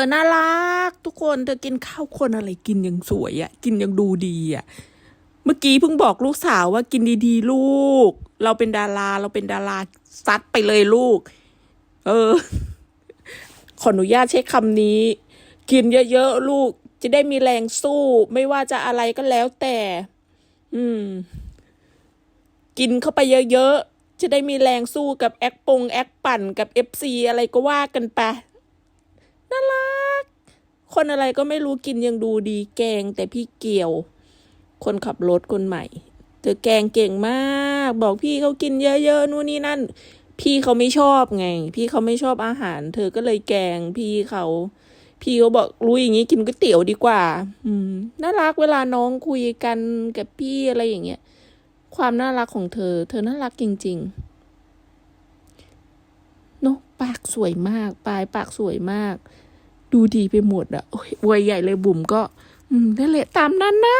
อน่ารัก ทุกคนเธอกินข้าวคนอะไรกินยังสวยอะ่ะ กินยังดูดีอะ่ะ เมื่อกี้เพิ่งบอกลูกสาวว่ากินดีๆ ลูก เราเป็นดารา เราเป็นดาราซัดไปเลยลูก เออ ขออนุญาตใช้คำนี้ กินเยอะๆลูก จะได้มีแรงสู้ ไม่ว่าจะอะไรก็แล้วแต่ อืม กินเข้าไปเยอะๆจะได้มีแรงสู้กับแอคปงแอคปั่นกับเอฟซีอะไรก็ว่ากันไป น่ารัก คนอะไรก็ไม่รู้กินยังดูดีแกงแต่พี่เกี่ยว คนขับรถคนใหม่ เธอแกงเก่งมาก บอกพี่เขากินเยอะๆนู่นนี่นั่น พี่เขาไม่ชอบไง พี่เขาไม่ชอบอาหาร เธอก็เลยแกงพี่เขาพี่เขาบอกรู้อย่างนี้กินก๋วยเตี๋ยวดีกว่า อืมน่ารักเวลาน้องคุยกันกับพี่อะไรอย่างเงี้ย ความน่ารักของเธอ เธอน่ารักจริงๆเนอะปากสวยมาก ปลายปากสวยมาก ดูดีไปหมดอะโอ้ยอวยใหญ่เลยบุ๋มก็ อืมนั่นแหละตามนั้นนะ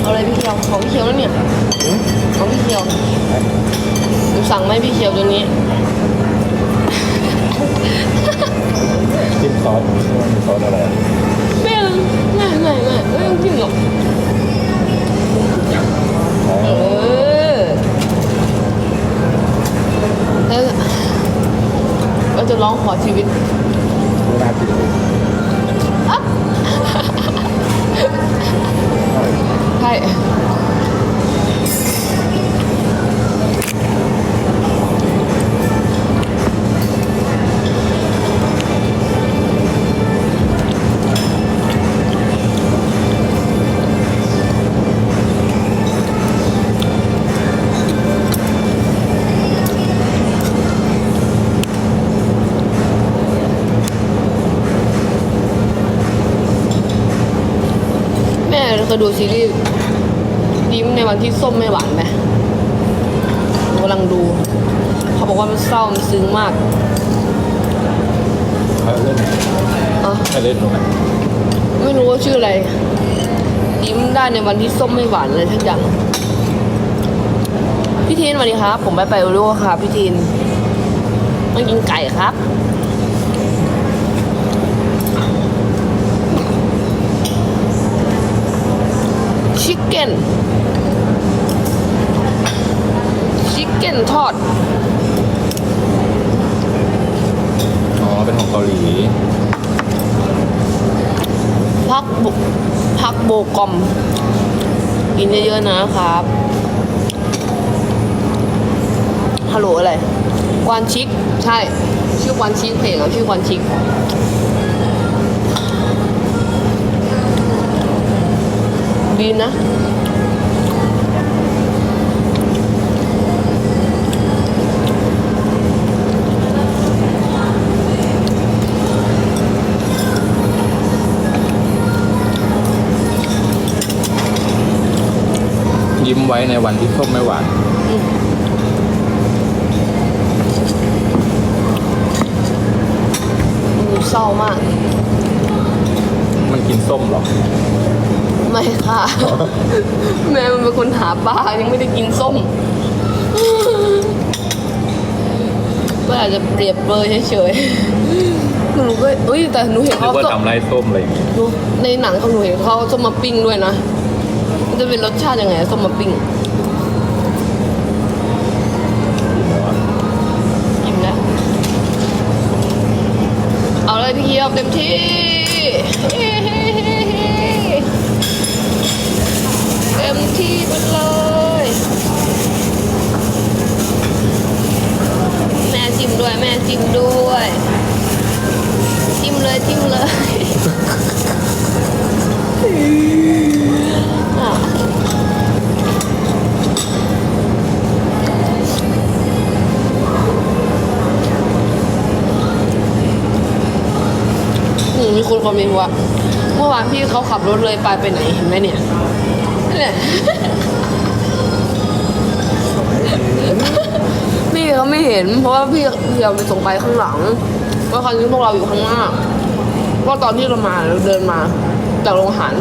เอาอะไรพี่เคียวของพี่เคียวแล้วเนี่ยของพี่เคียวหนูสั่งไหมพี่เคียวตัวนี้ จิ้มซอสมีซอสอะไรอะไม่เอา ไม่ไม่ไม่ต้องจิ้มหรอกเออแล้วก็จะร้องขอชีวิต เคยดูซีรีส์ยิ้มในวันที่ส้มไม่หวานไหมหนูกำลังดู เขาบอกว่ามันเศร้ามันซึ้งมากใครเล่นเอ้าใครเล่นตรงไหนไม่รู้ว่าชื่ออะไร ยิ้มได้ในวันที่ส้มไม่หวานเลยทั้งอย่างพี่ทีนสวัสดีครับ ผมไปไปโอริโอครับพี่ทีนมากินไก่ครับ ชิคเก้นชิคเก้นทอด อ๋อ เป็นของเกาหลี พักบุพักโบกอม กินเยอะๆนะครับ ฮัลโหลอะไร กวานชิก ใช่ ชื่อกวานชิกเพลงอะชื่อกวานชิก ดีนะ ยิ้มไว้ในวันที่ส้มไม่หวานหนูเศร้ามาก มันกินส้มเหรอ ไม่ค่ะ แม่มันเป็นคนหาปลายังไม่ได้กินส้มก็อาจจะเปรียบเปรยเฉยๆหนูก็เอ้ยแต่หนูเห็นนึเขากว่าส้มทำไรส้มอะไรอย่างงี้หนูในหนังเขาหนูเห็นเขาเอาส้มมาปิ้งด้วยนะมันจะเป็นรสชาติยังไงส้มมาปิ้งกินแล้วอะกินแล้วเอาเลยพี่เคียวเต็มที่ ที่ไปเลยแม่จิ้มด้วยแม่จิ้มด้วย จิ้มเลยจิ้มเลยอะอืมมีคนคอมเมนต์ว่าเมื่อวานพี่เขาขับรถเลยไปไปไหนเห็นไหมเนี่ย นี่ยพี่เขาไม่เห็น เพราะว่าพี่พี่เอาไปส่งไปข้างหลังว่าคราวนี้พวกเราอยู่ข้างหน้าว่าตอนที่เรามาเราเดินมาแต่จากโรงอาหาร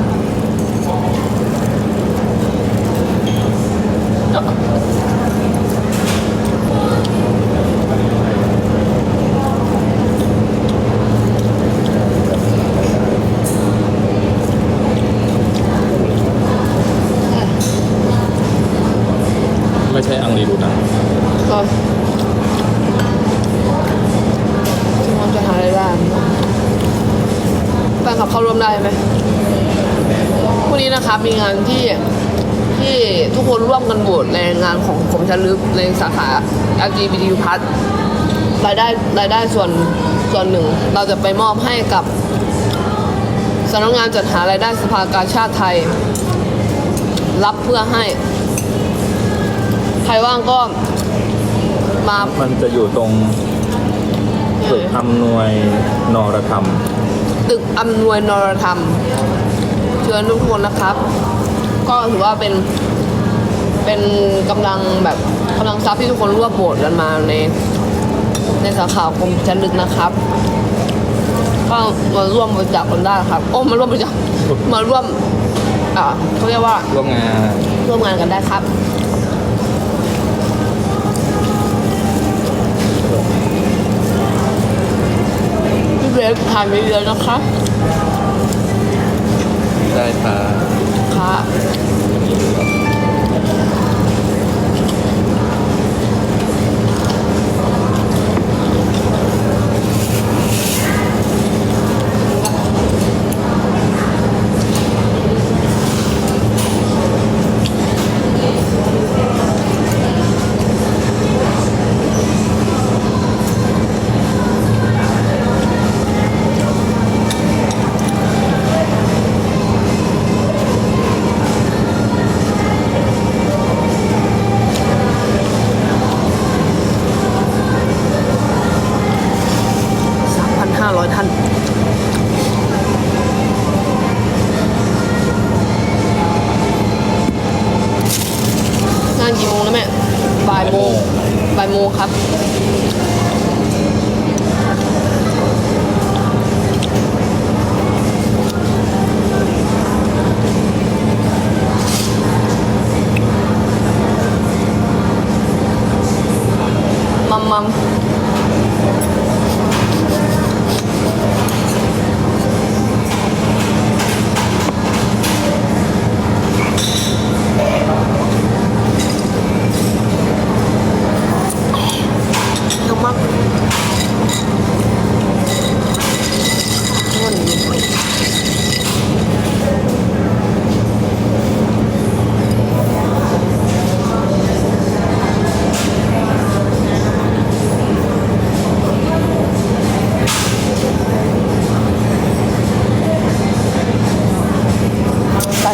ดีดูหนังก็ที่เราจะหาอะไรได้แฟนคลับเข้าร่วมได้ไหมพรุ่งนี้นะครับมีงานที่ที่ทุกคนร่วมกันโหวตในงานของผมชลึกในสาขา LGBTQ+ รายได้รายได้ส่วนส่วนหนึ่ง เราจะไปมอบให้กับสำนักงานจัดหารายได้สภากาชาติไทย รับเพื่อให้ ใครว่างก็มามันจะอยู่ตรงตึกอำนวยนรธรรม ตึกอำนวยนรธรรม เชิญทุกคนนะครับ ก็ถือว่าเป็นเป็นกำลังแบบกำลังทรัพย์ที่ทุกคนร่วมโหวตกันมาในในสาขากรมจันลึกนะครับ ก็มาร่วมบริจาคกันได้ครับ โอ้มาร่วมบริจาคมาร่วมอ่าเขาเรียกว่าร่วมงานร่วมงานกันได้ครับ พี่เบสทานเยอะๆนะคะ ได้ค่ะค่ะ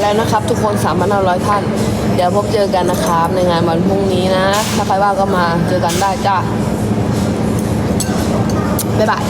แล้วนะครับ ทุกคน3,500 ท่าน เดี๋ยวพบเจอกันนะครับ ในงานวันพรุ่งนี้นะ ถ้าใครว่างก็มาเจอกันได้จ้าบ๊ายบาย